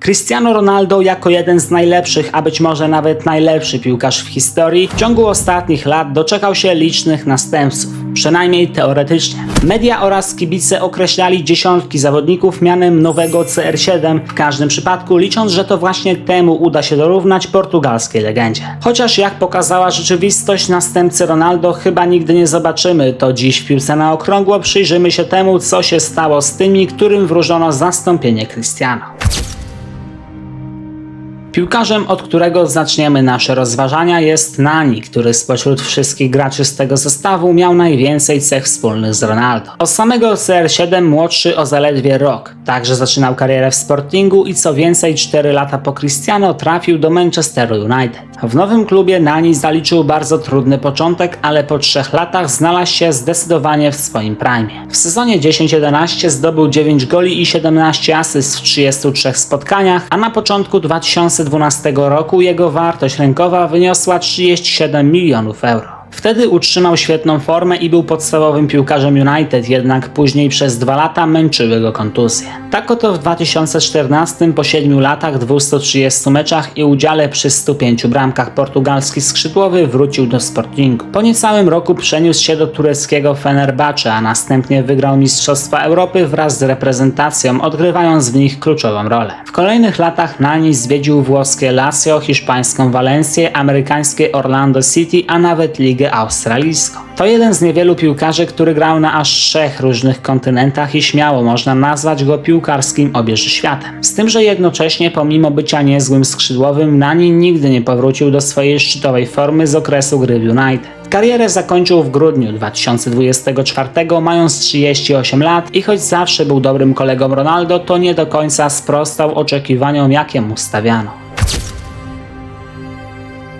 Cristiano Ronaldo jako jeden z najlepszych, a być może nawet najlepszy piłkarz w historii, w ciągu ostatnich lat doczekał się licznych następców, przynajmniej teoretycznie. Media oraz kibice określali dziesiątki zawodników mianem nowego CR7, w każdym przypadku licząc, że to właśnie temu uda się dorównać portugalskiej legendzie. Chociaż jak pokazała rzeczywistość, następcy Ronaldo chyba nigdy nie zobaczymy, to dziś w piłce na okrągło przyjrzymy się temu, co się stało z tymi, którym wróżono zastąpienie Cristiano. Piłkarzem, od którego zaczniemy nasze rozważania jest Nani, który spośród wszystkich graczy z tego zestawu miał najwięcej cech wspólnych z Ronaldo. Od samego CR7 młodszy o zaledwie rok, także zaczynał karierę w Sportingu i co więcej 4 lata po Cristiano trafił do Manchesteru United. W nowym klubie Nani zaliczył bardzo trudny początek, ale po 3 latach znalazł się zdecydowanie w swoim prime. W sezonie 10-11 zdobył 9 goli i 17 asyst w 33 spotkaniach, a na początku 2012 roku jego wartość rynkowa wyniosła 37 milionów euro. Wtedy utrzymał świetną formę i był podstawowym piłkarzem United, jednak później przez dwa lata męczyły go kontuzje. Tak oto w 2014 po 7 latach, 230 meczach i udziale przy 105 bramkach portugalski skrzydłowy wrócił do Sportingu. Po niecałym roku przeniósł się do tureckiego Fenerbahce, a następnie wygrał Mistrzostwa Europy wraz z reprezentacją, odgrywając w nich kluczową rolę. W kolejnych latach Nani zwiedził włoskie Lazio, hiszpańską Walencję, amerykańskie Orlando City, a nawet Ligę Australijską. To jeden z niewielu piłkarzy, który grał na aż trzech różnych kontynentach i śmiało można nazwać go piłkarskim światem. Z tym, że jednocześnie pomimo bycia niezłym skrzydłowym, Nani nigdy nie powrócił do swojej szczytowej formy z okresu gry w United. Karierę zakończył w grudniu 2024, mając 38 lat i choć zawsze był dobrym kolegą Ronaldo, to nie do końca sprostał oczekiwaniom, jakie mu stawiano.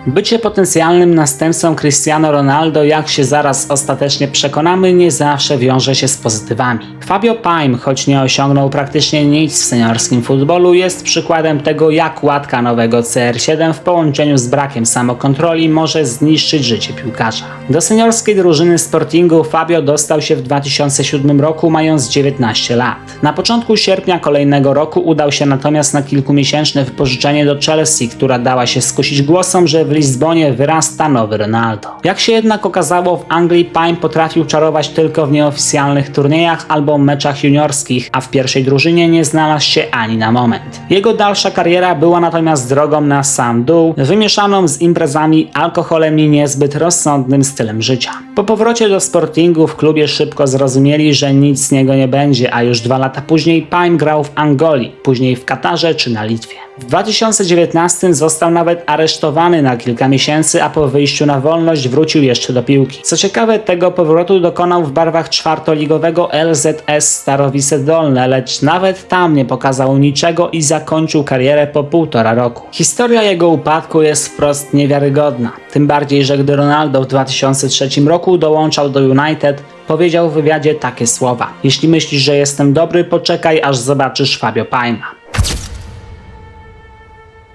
Bycie potencjalnym następcą Cristiano Ronaldo, jak się zaraz ostatecznie przekonamy, nie zawsze wiąże się z pozytywami. Fabio Paim, choć nie osiągnął praktycznie nic w seniorskim futbolu, jest przykładem tego, jak łatka nowego CR7 w połączeniu z brakiem samokontroli może zniszczyć życie piłkarza. Do seniorskiej drużyny Sportingu Fabio dostał się w 2007 roku, mając 19 lat. Na początku sierpnia kolejnego roku udał się natomiast na kilkumiesięczne wypożyczenie do Chelsea, która dała się skusić głosom, że w Lizbonie wyrasta nowy Ronaldo. Jak się jednak okazało, w Anglii Pine potrafił czarować tylko w nieoficjalnych turniejach albo meczach juniorskich, a w pierwszej drużynie nie znalazł się ani na moment. Jego dalsza kariera była natomiast drogą na sam dół, wymieszaną z imprezami, alkoholem i niezbyt rozsądnym stylem życia. Po powrocie do Sportingu w klubie szybko zrozumieli, że nic z niego nie będzie, a już dwa lata później Pine grał w Angolii, później w Katarze czy na Litwie. W 2019 został nawet aresztowany na kilka miesięcy, a po wyjściu na wolność wrócił jeszcze do piłki. Co ciekawe, tego powrotu dokonał w barwach czwartoligowego LZS Starowice Dolne, lecz nawet tam nie pokazał niczego i zakończył karierę po półtora roku. Historia jego upadku jest wprost niewiarygodna, tym bardziej, że gdy Ronaldo w 2003 roku dołączał do United, powiedział w wywiadzie takie słowa: Jeśli myślisz, że jestem dobry, poczekaj aż zobaczysz Fabio Paima.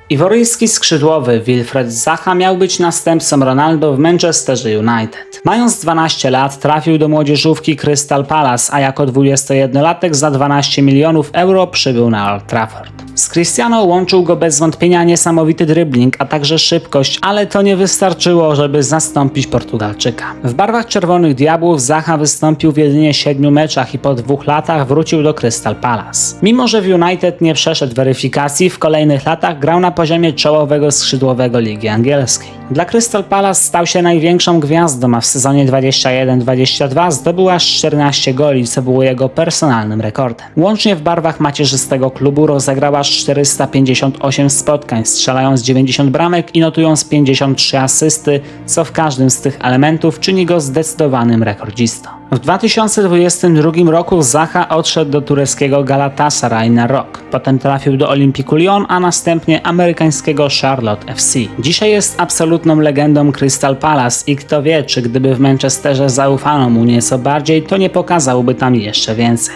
Iworyjski skrzydłowy Wilfred Zaha miał być następcą Ronaldo w Manchesterze United. Mając 12 lat trafił do młodzieżówki Crystal Palace, a jako 21-latek za 12 milionów euro przybył na Old Trafford. Z Cristiano łączył go bez wątpienia niesamowity dribbling, a także szybkość, ale to nie wystarczyło, żeby zastąpić Portugalczyka. W barwach Czerwonych Diabłów Zaha wystąpił w jedynie 7 meczach i po dwóch latach wrócił do Crystal Palace. Mimo, że w United nie przeszedł weryfikacji, w kolejnych latach grał na poziomie czołowego skrzydłowego Ligi Angielskiej. Dla Crystal Palace stał się największą gwiazdą, a w sezonie 21-22 zdobył aż 14 goli, co było jego personalnym rekordem. Łącznie w barwach macierzystego klubu rozegrał aż 458 spotkań, strzelając 90 bramek i notując 53 asysty, co w każdym z tych elementów czyni go zdecydowanym rekordzistą. W 2022 roku Zaha odszedł do tureckiego Galatasaray na rok. Potem trafił do Olimpiku Lyon, a następnie amerykańskiego Charlotte FC. Dzisiaj jest absolutną legendą Crystal Palace i kto wie, czy gdyby w Manchesterze zaufano mu nieco bardziej, to nie pokazałby tam jeszcze więcej.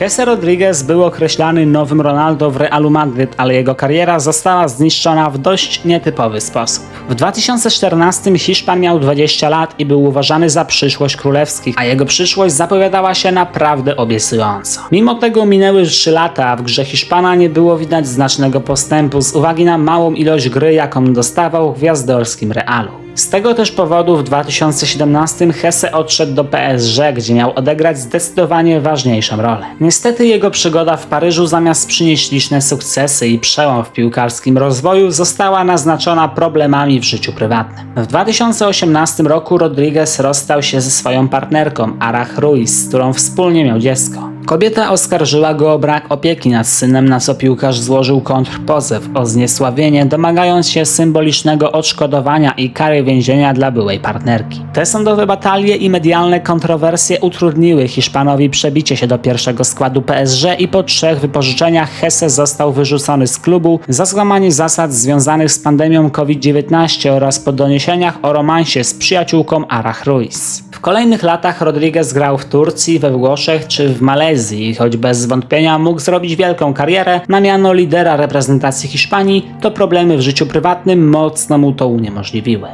Jesse Rodriguez był określany nowym Ronaldo w Realu Madryt, ale jego kariera została zniszczona w dość nietypowy sposób. W 2014 Hiszpan miał 20 lat i był uważany za przyszłość królewskich, a jego przyszłość zapowiadała się naprawdę obiecująco. Mimo tego minęły 3 lata, a w grze Hiszpana nie było widać znacznego postępu z uwagi na małą ilość gry, jaką dostawał w gwiazdorskim Realu. Z tego też powodu w 2017 Hesse odszedł do PSG, gdzie miał odegrać zdecydowanie ważniejszą rolę. Niestety jego przygoda w Paryżu zamiast przynieść liczne sukcesy i przełom w piłkarskim rozwoju została naznaczona problemami w życiu prywatnym. W 2018 roku Rodriguez rozstał się ze swoją partnerką Arach Ruiz, z którą wspólnie miał dziecko. Kobieta oskarżyła go o brak opieki nad synem, na co piłkarz złożył kontrpozew o zniesławienie, domagając się symbolicznego odszkodowania i kary więzienia dla byłej partnerki. Te sądowe batalie i medialne kontrowersje utrudniły Hiszpanowi przebicie się do pierwszego składu PSG i po trzech wypożyczeniach Hesse został wyrzucony z klubu za złamanie zasad związanych z pandemią COVID-19 oraz po doniesieniach o romansie z przyjaciółką Arach Ruiz. W kolejnych latach Rodriguez grał w Turcji, we Włoszech czy w Malezji i choć bez wątpienia mógł zrobić wielką karierę, na miano lidera reprezentacji Hiszpanii, to problemy w życiu prywatnym mocno mu to uniemożliwiły.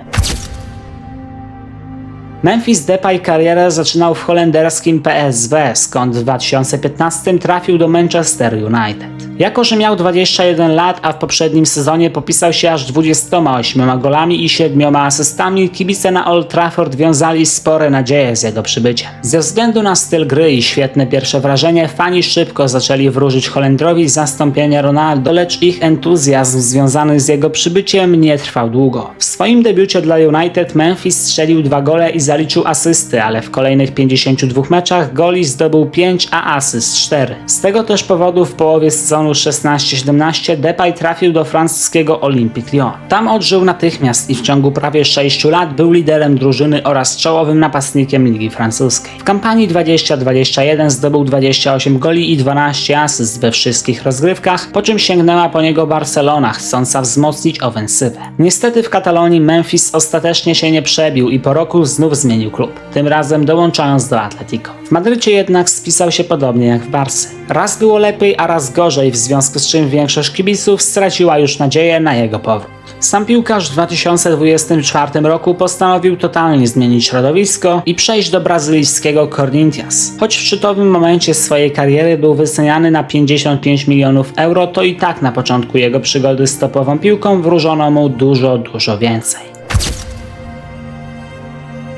Memphis Depay karierę zaczynał w holenderskim PSW, skąd w 2015 trafił do Manchester United. Jako, że miał 21 lat, a w poprzednim sezonie popisał się aż 28 golami i 7 asystami, kibice na Old Trafford wiązali spore nadzieje z jego przybyciem. Ze względu na styl gry i świetne pierwsze wrażenie, fani szybko zaczęli wróżyć Holendrowi zastąpienie Ronaldo, lecz ich entuzjazm związany z jego przybyciem nie trwał długo. W swoim debiucie dla United Memphis strzelił dwa gole i zaliczył asysty, ale w kolejnych 52 meczach goli zdobył 5, a asyst 4. Z tego też powodu w połowie sezonu 16-17 Depay trafił do francuskiego Olympique Lyon. Tam odżył natychmiast i w ciągu prawie 6 lat był liderem drużyny oraz czołowym napastnikiem Ligi Francuskiej. W kampanii 20-21 zdobył 28 goli i 12 asyst we wszystkich rozgrywkach, po czym sięgnęła po niego Barcelona, chcąca wzmocnić ofensywę. Niestety w Katalonii Memphis ostatecznie się nie przebił i po roku znów zmienił klub, tym razem dołączając do Atletico. W Madrycie jednak spisał się podobnie jak w Barsy. Raz było lepiej, a raz gorzej, w związku z czym większość kibiców straciła już nadzieję na jego powrót. Sam piłkarz w 2024 roku postanowił totalnie zmienić środowisko i przejść do brazylijskiego Corinthians. Choć w szczytowym momencie swojej kariery był wyceniany na 55 milionów euro, to i tak na początku jego przygody z topową piłką wróżono mu dużo, dużo więcej.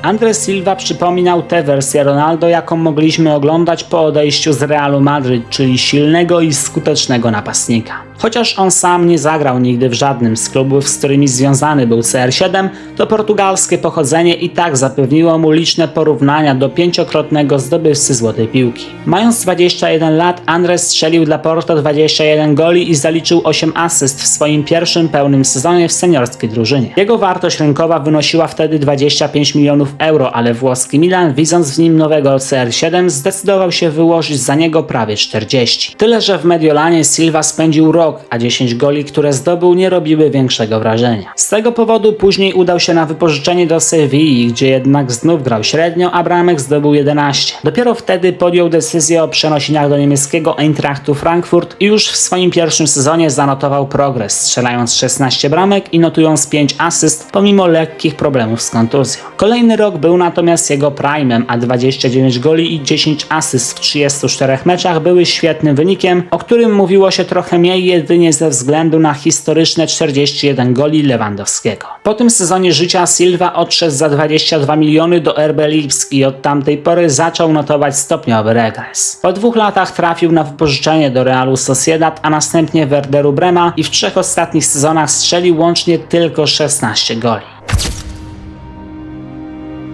Andres Silva przypominał tę wersję Ronaldo, jaką mogliśmy oglądać po odejściu z Realu Madryt, czyli silnego i skutecznego napastnika. Chociaż on sam nie zagrał nigdy w żadnym z klubów, z którymi związany był CR7, to portugalskie pochodzenie i tak zapewniło mu liczne porównania do pięciokrotnego zdobywcy złotej piłki. Mając 21 lat, Andres strzelił dla Porto 21 goli i zaliczył 8 asyst w swoim pierwszym pełnym sezonie w seniorskiej drużynie. Jego wartość rynkowa wynosiła wtedy 25 milionów euro, ale włoski Milan, widząc w nim nowego CR7, zdecydował się wyłożyć za niego prawie 40. Tyle, że w Mediolanie Silva spędził rok, a 10 goli, które zdobył, nie robiły większego wrażenia. Z tego powodu później udał się na wypożyczenie do Sewilli, gdzie jednak znów grał średnio, a bramek zdobył 11. Dopiero wtedy podjął decyzję o przenosieniach do niemieckiego Eintrachtu Frankfurt i już w swoim pierwszym sezonie zanotował progres, strzelając 16 bramek i notując 5 asyst pomimo lekkich problemów z kontuzją. Kolejny rok był natomiast jego prime'em, a 29 goli i 10 asyst w 34 meczach były świetnym wynikiem, o którym mówiło się trochę mniej jedynie ze względu na historyczne 41 goli Lewandowskiego. Po tym sezonie życia Silva odszedł za 22 miliony do RB Lipsk i od tamtej pory zaczął notować stopniowy regres. Po dwóch latach trafił na wypożyczenie do Realu Sociedad, a następnie Werderu Brema i w trzech ostatnich sezonach strzelił łącznie tylko 16 goli.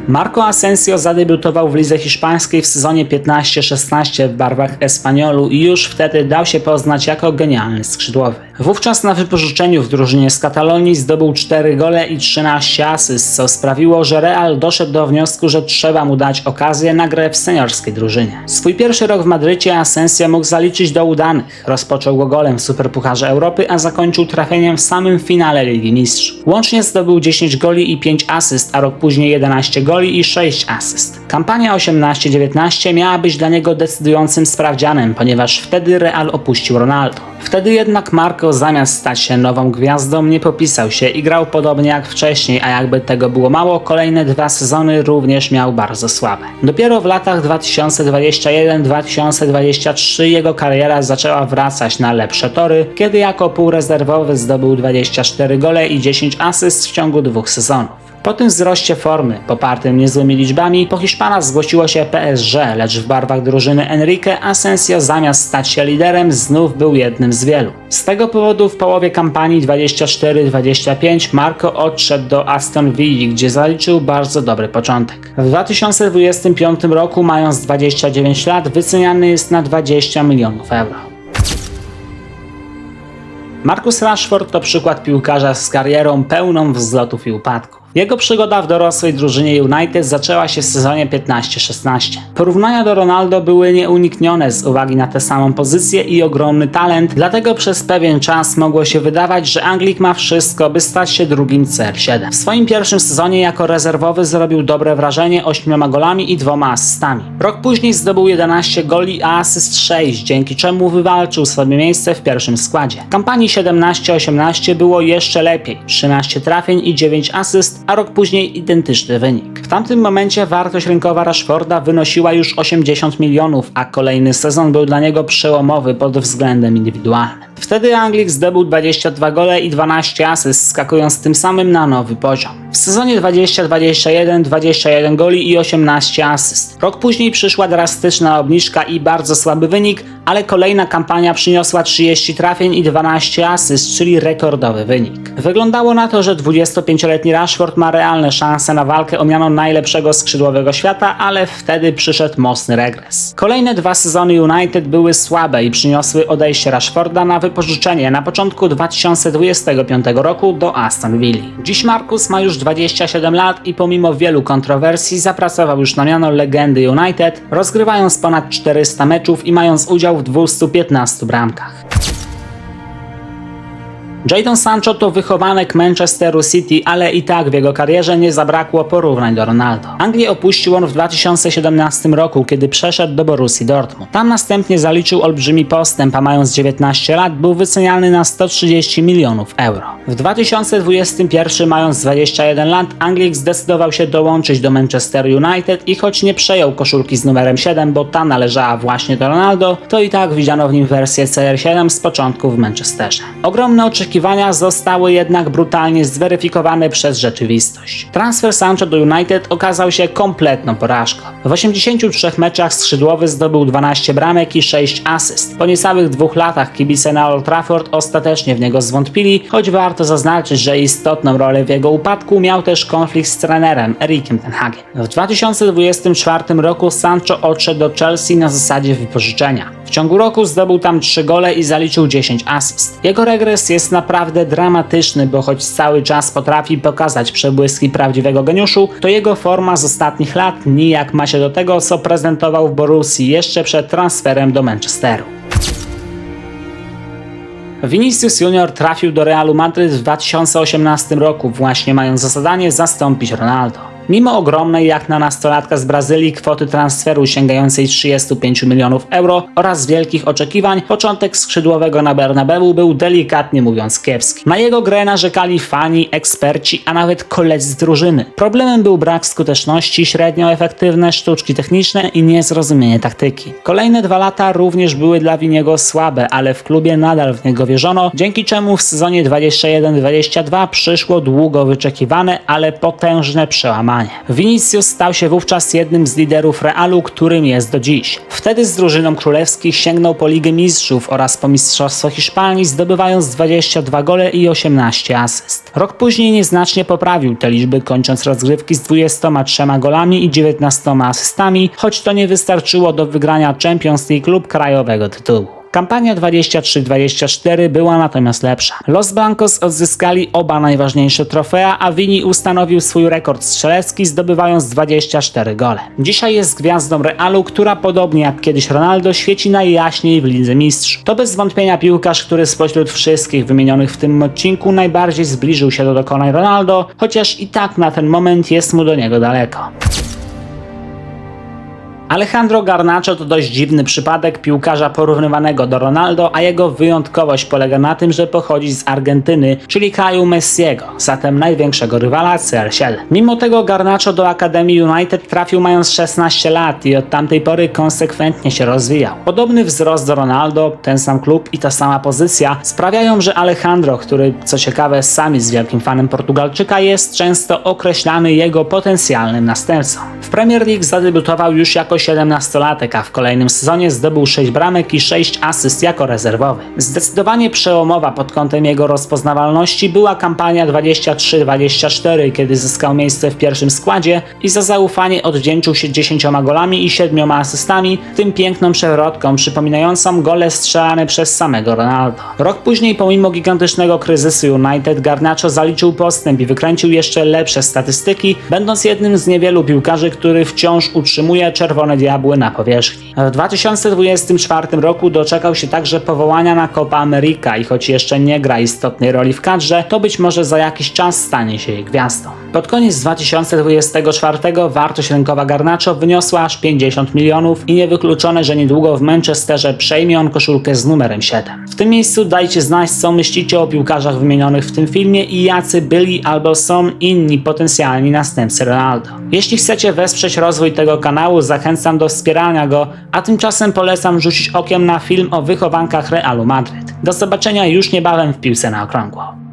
Marco Asensio zadebiutował w lidze hiszpańskiej w sezonie 15-16 w barwach Espaniolu i już wtedy dał się poznać jako genialny skrzydłowy. Wówczas na wypożyczeniu w drużynie z Katalonii zdobył 4 gole i 13 asyst, co sprawiło, że Real doszedł do wniosku, że trzeba mu dać okazję na grę w seniorskiej drużynie. Swój pierwszy rok w Madrycie Asensio mógł zaliczyć do udanych. Rozpoczął go golem w Superpucharze Europy, a zakończył trafieniem w samym finale Ligi Mistrzów. Łącznie zdobył 10 goli i 5 asyst, a rok później 11 goli goli i 6 asyst. Kampania 18-19 miała być dla niego decydującym sprawdzianem, ponieważ wtedy Real opuścił Ronaldo. Wtedy jednak Marco zamiast stać się nową gwiazdą nie popisał się i grał podobnie jak wcześniej, a jakby tego było mało, kolejne dwa sezony również miał bardzo słabe. Dopiero w latach 2021-2023 jego kariera zaczęła wracać na lepsze tory, kiedy jako półrezerwowy zdobył 24 gole i 10 asyst w ciągu dwóch sezonów. Po tym wzroście formy, popartym niezłymi liczbami, po Hiszpana zgłosiło się PSG, lecz w barwach drużyny Enrique Asensio zamiast stać się liderem znów był jednym z wielu. Z tego powodu w połowie kampanii 24-25 Marco odszedł do Aston Villa, gdzie zaliczył bardzo dobry początek. W 2025 roku, mając 29 lat, wyceniany jest na 20 milionów euro. Marcus Rashford to przykład piłkarza z karierą pełną wzlotów i upadków. Jego przygoda w dorosłej drużynie United zaczęła się w sezonie 15-16. Porównania do Ronaldo były nieuniknione z uwagi na tę samą pozycję i ogromny talent, dlatego przez pewien czas mogło się wydawać, że Anglik ma wszystko, by stać się drugim CR7. W swoim pierwszym sezonie jako rezerwowy zrobił dobre wrażenie 8 golami i dwoma asystami. Rok później zdobył 11 goli, a asyst 6, dzięki czemu wywalczył sobie miejsce w pierwszym składzie. W kampanii 17-18 było jeszcze lepiej, 13 trafień i 9 asyst, a rok później identyczny wynik. W tamtym momencie wartość rynkowa Rashforda wynosiła już 80 milionów, a kolejny sezon był dla niego przełomowy pod względem indywidualnym. Wtedy Anglik zdobył 22 gole i 12 asyst, skakując tym samym na nowy poziom. W sezonie 20-21 21 goli i 18 asyst. Rok później przyszła drastyczna obniżka i bardzo słaby wynik, ale kolejna kampania przyniosła 30 trafień i 12 asyst, czyli rekordowy wynik. Wyglądało na to, że 25-letni Rashford ma realne szanse na walkę o miano najlepszego skrzydłowego świata, ale wtedy przyszedł mocny regres. Kolejne dwa sezony United były słabe i przyniosły odejście Rashforda na wypożyczenie na początku 2025 roku do Aston Villa. Dziś Marcus ma już 27 lat i pomimo wielu kontrowersji zapracował już na miano legendy United, rozgrywając ponad 400 meczów i mając udział w 215 bramkach. Jadon Sancho to wychowanek Manchesteru City, ale i tak w jego karierze nie zabrakło porównań do Ronaldo. Anglię opuścił on w 2017 roku, kiedy przeszedł do Borussii Dortmund. Tam następnie zaliczył olbrzymi postęp, a mając 19 lat był wyceniany na 130 milionów euro. W 2021 mając 21 lat Anglik zdecydował się dołączyć do Manchester United i choć nie przejął koszulki z numerem 7, bo ta należała właśnie do Ronaldo, to i tak widziano w nim wersję CR7 z początku w Manchesterze. Ogromne oczekiwania oczekiwania zostały jednak brutalnie zweryfikowane przez rzeczywistość. Transfer Sancho do United okazał się kompletną porażką. W 83 meczach skrzydłowy zdobył 12 bramek i 6 asyst. Po niecałych dwóch latach kibice na Old Trafford ostatecznie w niego zwątpili, choć warto zaznaczyć, że istotną rolę w jego upadku miał też konflikt z trenerem Erikiem Ten. W 2024 roku Sancho odszedł do Chelsea na zasadzie wypożyczenia. W ciągu roku zdobył tam 3 gole i zaliczył 10 asyst. Jego regres jest naprawdę dramatyczny, bo choć cały czas potrafi pokazać przebłyski prawdziwego geniuszu, to jego forma z ostatnich lat nijak ma się do tego, co prezentował w Borussii jeszcze przed transferem do Manchesteru. Vinicius Junior trafił do Realu Madryt w 2018 roku, właśnie mając za zadanie zastąpić Ronaldo. Mimo ogromnej jak na nastolatka z Brazylii kwoty transferu sięgającej 35 milionów euro oraz wielkich oczekiwań, początek skrzydłowego na Bernabeu był delikatnie mówiąc kiepski. Na jego grę narzekali fani, eksperci, a nawet koledzy z drużyny. Problemem był brak skuteczności, średnio efektywne sztuczki techniczne i niezrozumienie taktyki. Kolejne dwa lata również były dla Winiego słabe, ale w klubie nadal w niego wierzono, dzięki czemu w sezonie 21-22 przyszło długo wyczekiwane, ale potężne przełamanie. Vinicius stał się wówczas jednym z liderów Realu, którym jest do dziś. Wtedy z drużyną królewskich sięgnął po Ligę Mistrzów oraz po Mistrzostwo Hiszpanii, zdobywając 22 gole i 18 asyst. Rok później nieznacznie poprawił te liczby, kończąc rozgrywki z 23 golami i 19 asystami, choć to nie wystarczyło do wygrania Champions League lub krajowego tytułu. Kampania 23-24 była natomiast lepsza. Los Blancos odzyskali oba najważniejsze trofea, a Vini ustanowił swój rekord strzelecki zdobywając 24 gole. Dzisiaj jest gwiazdą Realu, która podobnie jak kiedyś Ronaldo świeci najjaśniej w Lidze Mistrzów. To bez wątpienia piłkarz, który spośród wszystkich wymienionych w tym odcinku najbardziej zbliżył się do dokonań Ronaldo, chociaż i tak na ten moment jest mu do niego daleko. Alejandro Garnacho to dość dziwny przypadek piłkarza porównywanego do Ronaldo, a jego wyjątkowość polega na tym, że pochodzi z Argentyny, czyli kraju Messiego, zatem największego rywala CR7. Mimo tego Garnacho do Akademii United trafił mając 16 lat i od tamtej pory konsekwentnie się rozwijał. Podobny wzrost do Ronaldo, ten sam klub i ta sama pozycja sprawiają, że Alejandro, który co ciekawe sam jest wielkim fanem Portugalczyka, jest często określany jego potencjalnym następcą. W Premier League zadebiutował już jako 17-latek, a w kolejnym sezonie zdobył 6 bramek i 6 asyst jako rezerwowy. Zdecydowanie przełomowa pod kątem jego rozpoznawalności była kampania 23-24, kiedy zyskał miejsce w pierwszym składzie i za zaufanie odwdzięczył się 10 golami i 7 asystami, tym piękną przewrotką przypominającą gole strzelane przez samego Ronaldo. Rok później, pomimo gigantycznego kryzysu United, Garnacho zaliczył postęp i wykręcił jeszcze lepsze statystyki, będąc jednym z niewielu piłkarzy, który wciąż utrzymuje czerwone diabły na powierzchni. W 2024 roku doczekał się także powołania na Copa America i choć jeszcze nie gra istotnej roli w kadrze, to być może za jakiś czas stanie się jej gwiazdą. Pod koniec 2024 wartość rynkowa Garnacho wyniosła aż 50 milionów i niewykluczone, że niedługo w Manchesterze przejmie on koszulkę z numerem 7. W tym miejscu dajcie znać, co myślicie o piłkarzach wymienionych w tym filmie i jacy byli albo są inni potencjalni następcy Ronaldo. Jeśli chcecie wesprzeć rozwój tego kanału, zachęcam do wspierania go, a tymczasem polecam rzucić okiem na film o wychowankach Realu Madryt. Do zobaczenia już niebawem w piłce na okrągło.